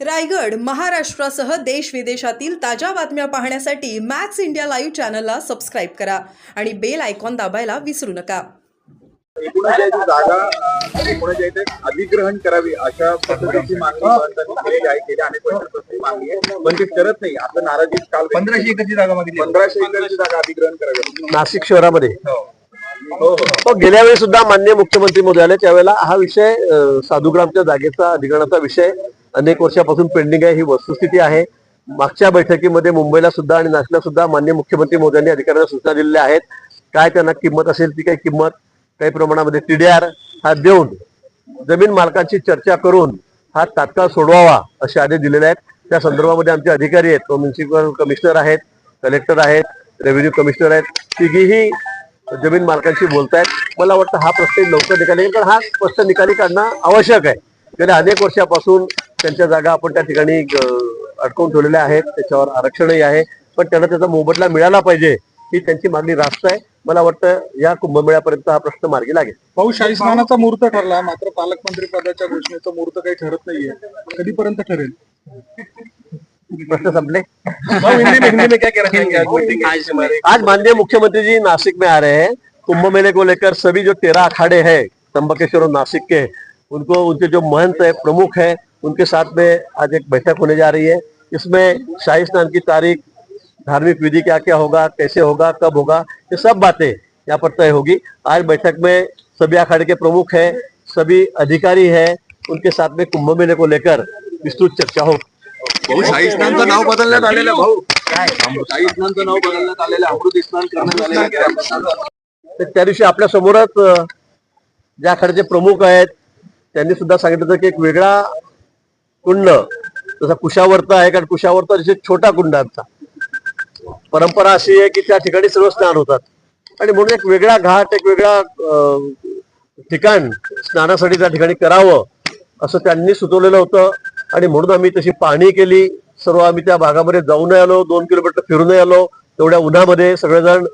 रायगड महाराष्ट्रासह देश विदेशातील ताज्या बातम्या पाहण्यासाठी मॅक्स इंडिया लाईव्ह चॅनलला सबस्क्राईब करा आणि बेल आयकॉन दाबायला विसरू नका. जागा अधिग्रहण करावी अशा पद्धतीची मागणी महंतांनी केलेली आहे. गेल्या अनेक वर्षांपासून ही मागणी आहे. पण ते करत नाही. आता नाराजी काल पंधराशे एकरची जागा मागितली. पंधराशे एकरची जागा अधिग्रहण करावी. नाशिक शहरामध्ये. हो. हो तो गेल्या वेळी सुद्धा मान्य मुख्यमंत्री मोदी आले त्यावेळेला हा विषय साधुग्रामच्या जागेचा अधिग्रहणाचा विषय अनेक वर्षापासून पेंडिंग आहे. ही वस्तुस्थिती आहे. मागच्या बैठकीमध्ये मुंबईला सुद्धा आणि नाशिकला सुद्धा मान्य मुख्यमंत्री मोदींनी अधिकाऱ्यांना सूचना दिलेल्या आहेत. काय त्यांना किंमत असेल ती काही किंमत काही प्रमाणामध्ये टीडीआर हा देऊन जमीन मालकांची चर्चा करून हा तात्काळ सोडवावा असे आदेश दिलेले आहेत. त्या संदर्भामध्ये आमचे अधिकारी आहेत. तो म्युन्सिपल कमिशनर आहेत कलेक्टर आहेत रेव्हेन्यू कमिशनर आहेत. तिघीही जमीन मालकांशी बोलतायत. मला वाटतं हा प्रश्न लवकर निकाली कारण हा प्रश्न निकाली काढणं आवश्यक आहे. गेल्या अनेक वर्षापासून त्यांच्या जागा आपण त्या ठिकाणी अडकवून ठेवलेल्या आहेत. त्याच्यावर आरक्षणही आहे. पण त्यांना त्याचा मोबदला मिळाला पाहिजे ही त्यांची मागणी रास्त आहे. मला वाटतं या कुंभमेळ्यापर्यंत हा प्रश्न मार्गी लागेल. पाऊस शाही स्नानाचा मुहूर्त ठरला. मात्र पालकमंत्री पदाच्या घोषणेचा मुहूर्त काही ठरत नाहीये. कधीपर्यंत ठरेल? प्रश्न संपले? हिंदी में हिंदी में क्या कह रहे हैं मीटिंग आज माननीय मुख्यमंत्री जी नासिक में आ रहे हैं. कुंभ मेले को लेकर सभी जो तेरह अखाड़े हैं त्र्यंबकेश्वर और नासिक के उनको उनके जो महंत है प्रमुख है उनके साथ में आज एक बैठक होने जा रही है इसमें शाही स्नान की तारीख धार्मिक विधि क्या क्या होगा कैसे होगा कब होगा ये सब बातें यहाँ पर तय होगी आज बैठक में सभी अखाड़े के प्रमुख है सभी अधिकारी है उनके साथ में कुंभ मेले को लेकर विस्तृत चर्चा हो भाऊ शाही स्नानचं नाव बदलण्यात आलेलं भाऊ शाही स्नानचं नाव बदलण्यात आलेलं आहे. अमृत स्नान करण्यात आलेलं. तर त्या दिवशी आपल्या समोरच ज्या आखाड्याचे प्रमुख आहेत त्यांनी सुद्धा सांगितलं होतं की एक वेगळा कुंड. जसा कुशावर्त आहे कारण कुशावर्त अतिशय छोटा कुंड आमचा. परंपरा अशी आहे की त्या ठिकाणी सर्व स्नान होतात. आणि म्हणून एक वेगळा घाट एक वेगळा ठिकाण स्नानासाठी त्या ठिकाणी करावं असं त्यांनी सुचवलेलं होतं. आणि म्हणून आम्ही तशी पाहणी केली. सर्व आम्ही त्या भागामध्ये जाऊन आलो दोन किलोमीटर फिरून आलो तेवढ्या उन्हामध्ये सगळेजण.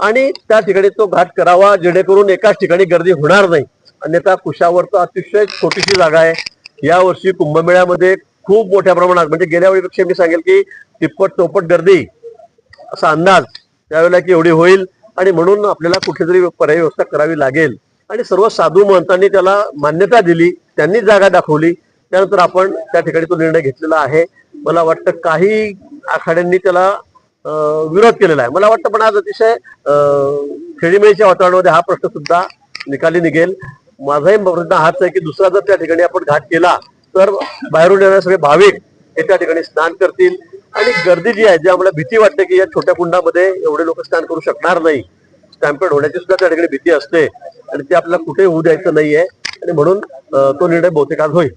आणि त्या ठिकाणी तो घाट करावा जेणेकरून एकाच ठिकाणी गर्दी होणार नाही. अन्यथा कुशावर तर अतिशय छोटीशी जागा आहे. या वर्षी कुंभमेळ्यामध्ये खूप मोठ्या प्रमाणात म्हणजे गेल्या वेळीपेक्षा मी सांगेल की तिप्पट चौपट गर्दी असा अंदाज त्यावेळेला की एवढी होईल आणि म्हणून आपल्याला कुठेतरी पर्यायी व्यवस्था करावी लागेल. आणि सर्व साधू महंतांनी त्याला मान्यता दिली त्यांनी जागा दाखवली त्यानंतर आपण त्या ठिकाणी तो निर्णय घेतलेला आहे. मला वाटतं काही आखाड्यांनी त्याला विरोध केलेला आहे. मला वाटतं पण आज अतिशय खेळीमेळीच्या वातावरणामध्ये हा प्रश्न सुद्धा निकाली निघेल. माझाही प्रयत्न हाच आहे की दुसरा जर त्या ठिकाणी आपण घाट केला तर बाहेरून येणारे सगळे भाविक हे त्या ठिकाणी स्नान करतील. आणि गर्दी जी आहे जी आम्हाला भीती वाटते की या छोट्या कुंडामध्ये एवढे लोक स्नान करू शकणार नाही. स्टॅम्पेड होण्याची सुद्धा त्या ठिकाणी भीती असते. आणि ते आपल्याला कुठे होऊ द्यायचं नाहीये. आणि म्हणून तो निर्णय बहुतेक आज होईल.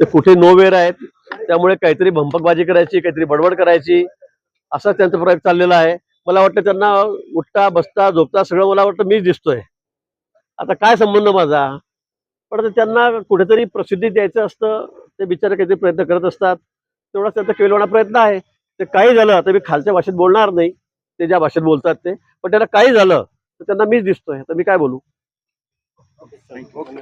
ते कुठे नोवेर आहेत त्यामुळे काहीतरी भंपकबाजी करायची काहीतरी बडबड करायची असा त्यांचा प्रयत्न चाललेला आहे. मला वाटतं त्यांना उठता बसता झोपता सगळं मला वाटतं मीच दिसतोय. आता काय संबंध माझा? पण त्यांना कुठेतरी प्रसिद्धी द्यायचं असतं ते बिचारे काहीतरी प्रयत्न करत असतात. तेवढाच त्यांचा केलवाना प्रयत्न आहे. ते काही झालं तर मी खालच्या भाषेत बोलणार नाही. ते ज्या भाषेत बोलतात ते. पण त्यांना काही झालं तर त्यांना मीच दिसतोय. तर मी काय बोलू?